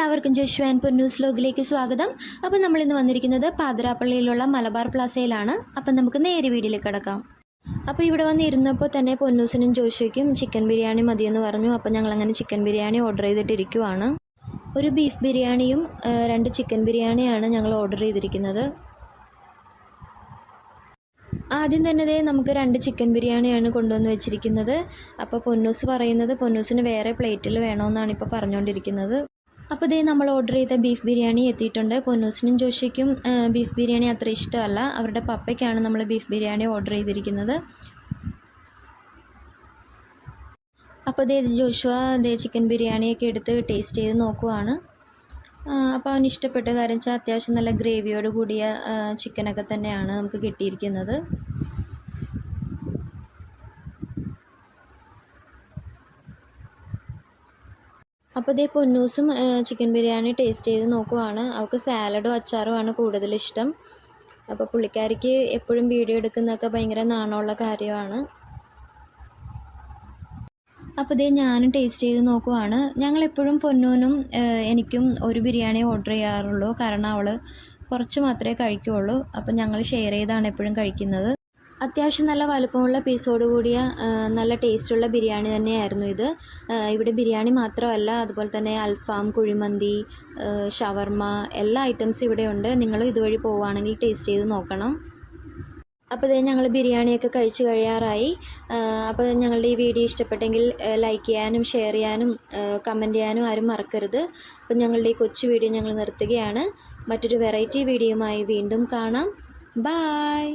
എല്ലാവർക്കും ജോഷു ആൻഡ് പൊന്നൂസ് ലോഗിലേക്ക് സ്വാഗതം. അപ്പോൾ നമ്മൾ ഇന്ന് വന്നിരിക്കുന്നത് പാതിരാപ്പള്ളിയിലുള്ള മലബാർ പ്ലാസയിലാണ്. അപ്പം നമുക്ക് നേരെ വീട്ടിലേക്ക് കിടക്കാം. അപ്പോൾ ഇവിടെ വന്നിരുന്നപ്പോൾ തന്നെ പൊന്നൂസിനും ജോഷുയ്ക്കും ചിക്കൻ ബിരിയാണി മതിയെന്ന് പറഞ്ഞു. അപ്പോൾ ഞങ്ങളങ്ങനെ ചിക്കൻ ബിരിയാണി ഓർഡർ ചെയ്തിട്ടിരിക്കുവാണ്. ഒരു ബീഫ് ബിരിയാണിയും രണ്ട് ചിക്കൻ ബിരിയാണിയാണ് ഞങ്ങൾ ഓർഡർ ചെയ്തിരിക്കുന്നത്. ആദ്യം തന്നെ ദേ നമുക്ക് രണ്ട് ചിക്കൻ ബിരിയാണിയാണ് കൊണ്ടുവന്ന് വെച്ചിരിക്കുന്നത്. അപ്പോൾ പൊന്നൂസ് പറയുന്നത് പൊന്നൂസിന് വേറെ പ്ലേറ്റിൽ വേണമെന്നാണ് ഇപ്പോൾ പറഞ്ഞുകൊണ്ടിരിക്കുന്നത് അപ്പോൾ ഇതേ നമ്മൾ ഓർഡർ ചെയ്ത ബീഫ് ബിരിയാണി എത്തിയിട്ടുണ്ട്. പൊന്നൂസിനും ജോഷിക്കും ബീഫ് ബിരിയാണി അത്ര ഇഷ്ടമല്ല. അവരുടെ പപ്പയ്ക്കാണ് നമ്മൾ ബീഫ് ബിരിയാണി ഓർഡർ ചെയ്തിരിക്കുന്നത്. അപ്പോൾ ദേ ജോഷുവ ദേ ചിക്കൻ ബിരിയാണിയൊക്കെ എടുത്ത് ടേസ്റ്റ് ചെയ്ത് നോക്കുവാണ്. അപ്പോൾ അവന് ഇഷ്ടപ്പെട്ട കാര്യം വെച്ചാൽ അത്യാവശ്യം നല്ല ഗ്രേവിയോട് കൂടിയ ചിക്കനൊക്കെ തന്നെയാണ് നമുക്ക് കിട്ടിയിരിക്കുന്നത്. അപ്പോൾ ഇതേ പൊന്നൂസും ചിക്കൻ ബിരിയാണി ടേസ്റ്റ് ചെയ്ത് നോക്കുവാണ്. അവൾക്ക് സാലഡും അച്ചാറും ആണ് കൂടുതലിഷ്ടം അപ്പോൾ പുള്ളിക്കാരിക്ക് എപ്പോഴും വീഡിയോ എടുക്കുന്നതൊക്കെ ഭയങ്കര നാണമുള്ള കാര്യമാണ്. അപ്പോൾ ഇതേ ഞാനും ടേസ്റ്റ് ചെയ്ത് നോക്കുവാണ്. ഞങ്ങൾ എപ്പോഴും പൊന്നൂനും എനിക്കും ഒരു ബിരിയാണി ഓർഡർ ചെയ്യാറുള്ളൂ. കാരണം അവൾ കുറച്ച് മാത്രമേ കഴിക്കുകയുള്ളൂ അപ്പോൾ ഞങ്ങൾ ഷെയർ ചെയ്താണ് എപ്പോഴും കഴിക്കുന്നത്. അത്യാവശ്യം നല്ല വലുപ്പമുള്ള പീസോട് കൂടിയ നല്ല ടേസ്റ്റുള്ള ബിരിയാണി തന്നെയായിരുന്നു ഇത്. ഇവിടെ ബിരിയാണി മാത്രമല്ല അതുപോലെ തന്നെ അൽഫാം കുഴിമന്തി ഷവർമ എല്ലാ ഐറ്റംസും ഇവിടെ ഉണ്ട്. നിങ്ങൾ ഇതുവഴി പോവുകയാണെങ്കിൽ ടേസ്റ്റ് ചെയ്ത് നോക്കണം. അപ്പോൾ ഇതേ ഞങ്ങൾ ബിരിയാണിയൊക്കെ കഴിച്ചു കഴിയാറായി. അപ്പോൾ ഞങ്ങളുടെ ഈ വീഡിയോ ഇഷ്ടപ്പെട്ടെങ്കിൽ ലൈക്ക് ചെയ്യാനും ഷെയർ ചെയ്യാനും കമന്റ് ചെയ്യാനും ആരും മറക്കരുത്. അപ്പോൾ ഞങ്ങളുടെ ഈ കൊച്ചു വീഡിയോ ഞങ്ങൾ നിർത്തുകയാണ്. മറ്റൊരു വെറൈറ്റി വീഡിയോയുമായി വീണ്ടും കാണാം. ബായ്